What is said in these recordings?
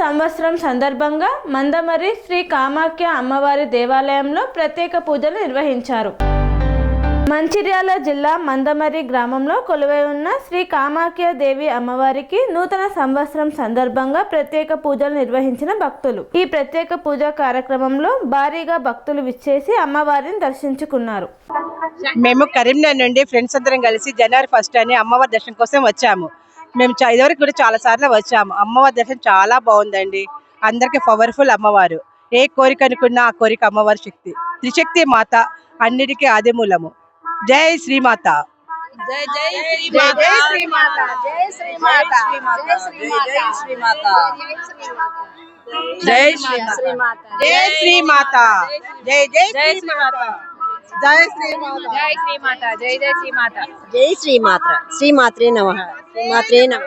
సంవత్సరం సందర్భంగా మందమరి శ్రీ కామాఖ్య అమ్మవారి దేవాలయంలో ప్రత్యేక పూజలు నిర్వహించారు. మంచిర్యాల జిల్లా మందమరి గ్రామంలో కొలువై ఉన్న శ్రీ కామాఖ్య దేవి అమ్మవారికి నూతన సంవత్సరం సందర్భంగా ప్రత్యేక పూజలు నిర్వహించిన భక్తులు. ఈ ప్రత్యేక పూజా కార్యక్రమంలో భారీగా భక్తులు విచ్చేసి అమ్మవారిని దర్శించుకున్నారు. మేము కరీంనగర్ నుండి ఫ్రెండ్స్ అందరం కలిసి జనవరి ఫస్ట్ అని అమ్మవారి దర్శనం కోసం వచ్చాము. మేము ఇదివరకు కూడా చాలా సార్లు వచ్చాము అమ్మవారి దర్శనం చాలా బాగుందండి అందరికి పవర్ఫుల్ అమ్మవారు ఏ కోరిక అనుకున్నా ఆ కోరిక అమ్మవారి శక్తి త్రిశక్తి మాత అన్నిటికీ ఆది మూలము జై శ్రీమాత జై జై శ్రీమాత జై శ్రీమాత జై శ్రీమాత జై శ్రీమాత జై శ్రీమాత జై శ్రీమాత జై జై శ్రీమాత జై శ్రీమాత జై శ్రీమాత జై జై శ్రీమాత జై శ్రీమాత్ర శ్రీమాత్రే నమ శ్రీమాత్రే నమ.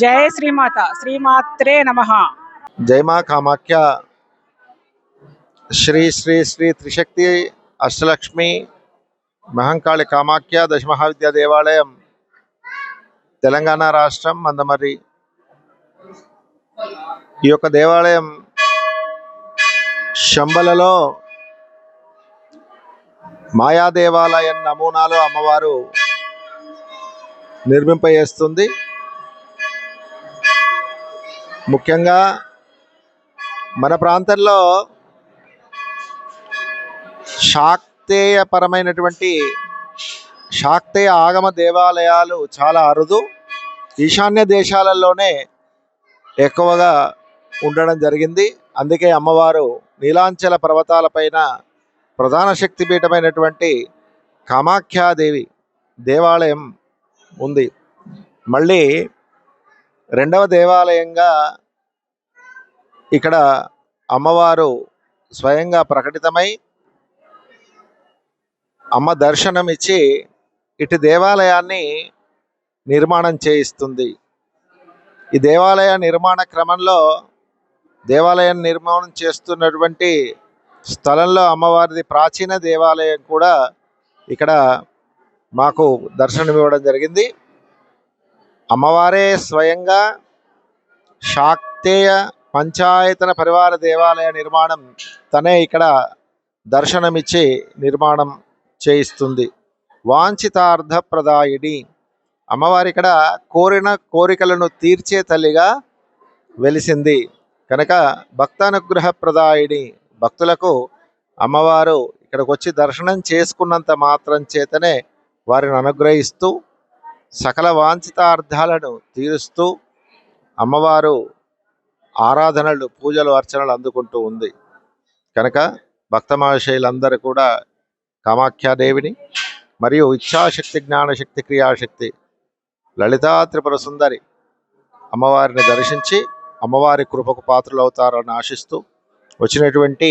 జై శ్రీమాత శ్రీమాత్రే నమః. జై మా కామాఖ్య. శ్రీ శ్రీ శ్రీ త్రిశక్తి అష్టలక్ష్మి మహంకాళి కామాఖ్య దశమహావిద్యా దేవాలయం తెలంగాణ రాష్ట్రం మందమర్రి. ఈ యొక్క దేవాలయం శంబలలో మాయా దేవాలయం నమూనాలో అమ్మవారు నిర్మింపజేస్తుంది. ముఖ్యంగా మన ప్రాంతంలో శాక్తేయపరమైనటువంటి శాక్తేయ ఆగమ దేవాలయాలు చాలా అరుదు. ఈశాన్య దేశాలలోనే ఎక్కువగా ఉండడం జరిగింది. అందుకే అమ్మవారు నీలాంచల పర్వతాలపైన ప్రధాన శక్తిపీఠమైనటువంటి కామాఖ్యాదేవి దేవాలయం ఉంది. మళ్ళీ రెండవ దేవాలయంగా ఇక్కడ అమ్మవారు స్వయంగా ప్రకటితమై అమ్మ దర్శనం ఇచ్చి ఇటు దేవాలయాన్ని నిర్మాణం చేయిస్తుంది. ఈ దేవాలయ నిర్మాణ క్రమంలో దేవాలయం నిర్మాణం చేస్తున్నటువంటి స్థలంలో అమ్మవారిది ప్రాచీన దేవాలయం కూడా ఇక్కడ మాకు దర్శనం ఇవ్వడం జరిగింది. అమ్మవారే స్వయంగా శాక్తేయ పంచాయతన పరివార దేవాలయ నిర్మాణం తనే ఇక్కడ దర్శనమిచ్చి నిర్మాణం చేయిస్తుంది. వాంఛితార్థప్రదాయిని అమ్మవారి ఇక్కడ కోరిన కోరికలను తీర్చే తల్లిగా వెలిసింది. కనుక భక్తానుగ్రహప్రదాయిని భక్తులకు అమ్మవారు ఇక్కడికి వచ్చి దర్శనం చేసుకున్నంత మాత్రం చేతనే వారిని అనుగ్రహిస్తూ సకల వాంఛితార్థాలను తీరుస్తూ అమ్మవారు ఆరాధనలు పూజలు అర్చనలు అందుకుంటూ ఉంది. కనుక భక్త మహాశయులందరూ కూడా కామాఖ్యాదేవిని మరియు ఇచ్ఛాశక్తి జ్ఞానశక్తి క్రియాశక్తి లలితా త్రిపుర సుందరి అమ్మవారిని దర్శించి అమ్మవారి కృపకు పాత్రలు అవుతారని ఆశిస్తూ వచ్చినటువంటి